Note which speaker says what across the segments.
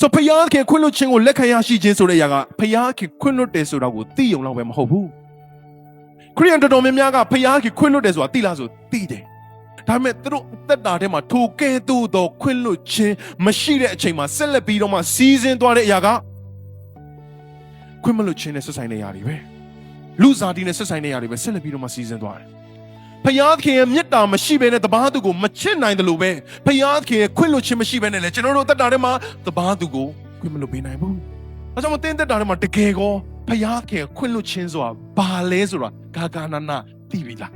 Speaker 1: ဆိုဖယားခင်ခွင့်လွတ်ခြင်းကိုလက်ခံရရှိခြင်းဆိုတဲ့အရာကဖယားခင်ခွင့်လွတ်တယ်ဆိုတာကိုသိယုံတော့ပဲမဟုတ်ဘူးခရိယန်တော်တော်များများကဖယားခင်ခွင့်လွတ်တယ်ဆိုတာသိလားဆိုသိတယ်ဒါပေမဲ့သူတို့အသက်တာထဲမှာထိုကဲ့သို့သောခွင့်လွတ်ခြင်းမရှိတဲ့အချိန်မှာဆက်လက်ပြီးတော့မှစီးစင်းသွားတဲ့အရာကခွင့်မလွတ်ခြင်းနဲ့ဆက်ဆိုင်တဲ့အရာတွေပဲလူစားတီနဲ့ဆက်ဆိုင်တဲ့အရာတွေပဲဆက်လက်ပြီးတော့မှစီးစင်းသွားတယ် ဖယားခင်ရဲ့မေတ္တာမရှိဘဲနဲ့တပားသူကိုမချစ်နိုင်တယ်လို့ပဲဖယားခင်ရဲ့ခွင့်လွတ်ခြင်းမရှိဘဲနဲ့လေကျွန်တော်တို့တက်တာထဲမှာတပားသူကိုခွင့်မလွတ်ပေးနိုင်ဘူး။အဲကြောင့်မတင်းတက်တာထဲမှာတကယ်ကောဖယားခင်ရဲ့ခွင့်လွတ်ခြင်းဆိုတာဘာလဲဆိုတာဂါဂါနာနာသိပြီလား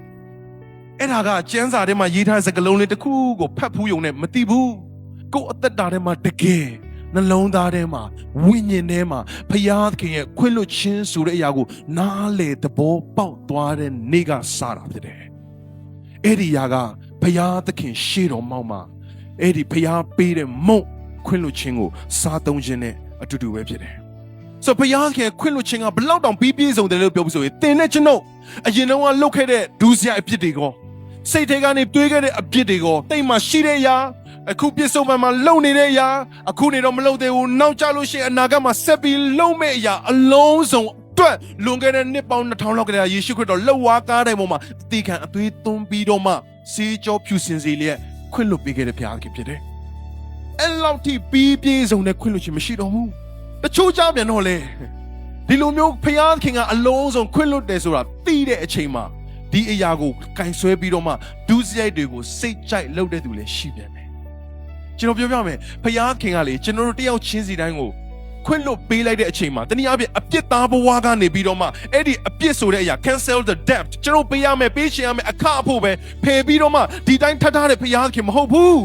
Speaker 1: ။အဲ့ဒါကကျမ်းစာထဲမှာရေးထားတဲ့စကားလုံးလေးတစ်ခုကိုဖတ်ဖူးယုံနဲ့မသိဘူး။ကိုယ်အသက်တာထဲမှာတကယ်နှလုံးသားထဲမှာဝိညာဉ်ထဲမှာဖယားခင်ရဲ့ခွင့်လွတ်ခြင်းဆိုတဲ့အရာကိုနားလေသဘောပေါက်သွားတဲ့နေ့ကစတာဖြစ်တယ်။ အဲ့ဒီຢာကဘုရားသခင်ရှေ့တော်မောက်မှာအဲ့ဒီဘုရားပေးတဲ့မုံခွင့်လွှတ်ခြင်းကိုစားသုံးခြင်းနဲ့အတူတူပဲဖြစ်တယ်။ဆိုတော့ဘုရားခင်ခွင့်လွှတ်ခြင်းကဘလောက်တောင်ပြီးပြည့်စုံတယ်လို့ပြောပြီးဆိုရင်တင်တဲ့ကျွန်ုပ်အရင်တော့ကလုပ်ခဲ့တဲ့ဒူးစရိုက်အပြစ်တွေကောစိတ်ထဲကနေတွေးခဲ့တဲ့အပြစ်တွေကောတိတ်မှရှိတဲ့အရာအခုပြစ်ဆုံးမှမှာလုံနေတဲ့အရာအခုနေတော့မလုံသေးဘူးနောက်ကြလို့ရှိရင်အနာဂတ်မှာဆက်ပြီးလုံမဲ့အရာအလုံးစုံ အတွက်လွန်ခဲ့တဲ့နှစ်ပေါင်း2000လောက်ကတည်းကယေရှုခရစ်တော်လှုပ်ဝါကားတဲ့ပုံမှာအသေးခံအသွေးသွန်းပြီးတော့မှစေကြောဖြူစင်စေလျက်ခွင့်လွတ်ပေးခဲ့တဲ့ဘုရားခင်ဖြစ်တယ်။အဲ့လောက်ထိပြီးပြည့်စုံတဲ့ခွင့်လွတ်ခြင်းမရှိတော့ဘူး။တချို့ကြောင့်ပြန်တော့လေဒီလိုမျိုးဘုရားခင်ကအလုံးစုံခွင့်လွတ်တယ်ဆိုတာသိတဲ့အချိန်မှာဒီအရာကိုကင်ဆွဲပြီးတော့မှဒုစရိုက်တွေကိုစိတ်ကြိုက်လုပ်တဲ့သူလည်းရှိပြန်တယ်။ကျွန်တော်ပြောပြမယ်ဘုရားခင်ကလေကျွန်တော်တို့တယောက်ချင်းစီတိုင်းကို ခွင့်လွတ်ပေးလိုက်တဲ့အချိန်မှာတနည်းအားဖြင့်အပြစ်သားဘဝကနေပြီးတော့မှအဲ့ဒီအပြစ်ဆိုတဲ့အရာ cancel the debt ကျွန်တော်ပေးရမယ်ပေးချင်ရမယ်အခအဖို့ပဲဖယ်ပြီးတော့မှဒီတိုင်းထပ်ထားတဲ့ဘုရားခင်မဟုတ်ဘူး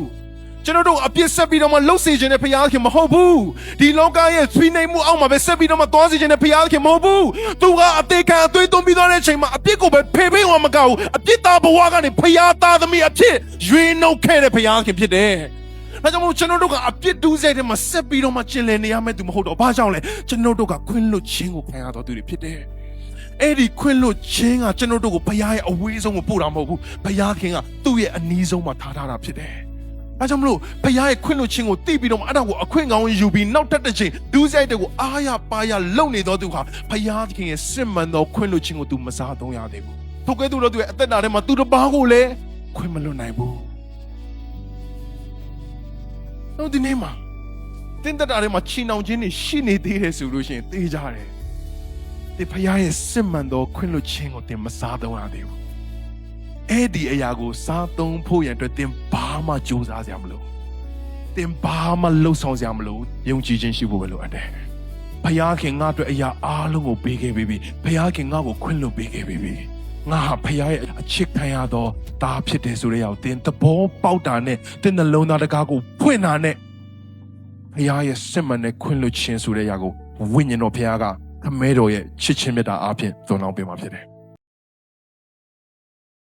Speaker 1: ကျွန်တော်တို့အပြစ်ဆက်ပြီးတော့မှလှုပ်စေခြင်းတဲ့ဘုရားခင်မဟုတ်ဘူးဒီလောကရဲ့ဆွေးနွေးမှုအောက်မှာပဲဆက်ပြီးတော့မှသွားစေခြင်းတဲ့ဘုရားခင်မဟုတ်ဘူးသူကအသေးခံအသွေးသွင်းပြီးသွားတဲ့အချိန်မှာအပြစ်ကိုပဲဖယ်ပေးအောင်မကောက်ဘူးအပြစ်သားဘဝကနေဘုရားသားသမီးအဖြစ်ရွေးနှုတ်ခဲ့တဲ့ဘုရားခင်ဖြစ်တယ်။ ဒါကြောင့်မို့ကျွန်တော်တို့ကအပြစ်ဒူးစိတ်ထဲမှာဆက်ပြီးတော့မှကျင်လည်နေရမယ့်သူမဟုတ်တော့ဘာကြောင့်လဲကျွန်တော်တို့ကခွင့်လွတ်ခြင်းကိုခံရတော်သူတွေဖြစ်တယ်။အဲ့ဒီခွင့်လွတ်ခြင်းကကျွန်တော်တို့ကိုဘုရားရဲ့အဝေးဆုံးကိုပို့တာမဟုတ်ဘူး။ဘုရားခင်ကသူ့ရဲ့အနီးဆုံးမှာထားထားတာဖြစ်တယ်။ဒါကြောင့်မလို့ဘုရားရဲ့ခွင့်လွတ်ခြင်းကိုသိပြီးတော့မှအဲ့ဒါကိုအခွင့်ကောင်းယူပြီးနောက်ထပ်တစ်ချိန်ဒူးစိတ်တွေကိုအားရပါရလုံနေတော်သူဟာဘုရားခင်ရဲ့စစ်မှန်သောခွင့်လွတ်ခြင်းကိုသူမစားသုံးရသေးဘူး။ထို့ကဲ့သို့တော့သူရဲ့အသက်တာထဲမှာသူတစ်ပါးကိုလည်းခွင့်မလွတ်နိုင်ဘူး။ တော့ဒီနေ့မှာတင်းတက်တာထဲမှာချီနှောင်ခြင်းတွေရှိနေသေးတယ်ဆိုလို့ရှိရင်သိကြတယ်။ဒီဖခင်ရဲ့စစ်မှန်သောခွင့်လွှတ်ခြင်းကိုသင်မစားသုံးရသေးဘူး။အဲ့ဒီအရာကိုစားသုံးဖို့ရန်အတွက်သင်ဘာမှကြိုးစားစရာမလို။သင်ဘာမှလှုပ်ဆောင်စရာမလို။ယုံကြည်ခြင်းရှိဖို့ပဲလိုအပ်တယ်။ဖခင်ငါအတွက်အရာအားလုံးကိုပေးခဲ့ပြီးပြီ။ဖခင်ငါ့ကိုခွင့်လွှတ်ပေးခဲ့ပြီးပြီ။ ငါဟာဖခင်ရဲ့အချစ်ခံရသောသားဖြစ်တယ်ဆိုတဲ့အရာကိုသင်သဘောပေါက်တာနဲ့သင်နှလုံးသားတကားကိုဖွင့်တာနဲ့ဖခင်ရဲ့စစ်မှန်တဲ့ခွင့်လွှတ်ခြင်းဆိုတဲ့အရာကိုဝိညာဉ်တော်ဖခင်ကခမဲတော်ရဲ့ချစ်ချင်းမြတ်တာအားဖြင့်သုံးလောင်းပေးมาဖြစ်တယ်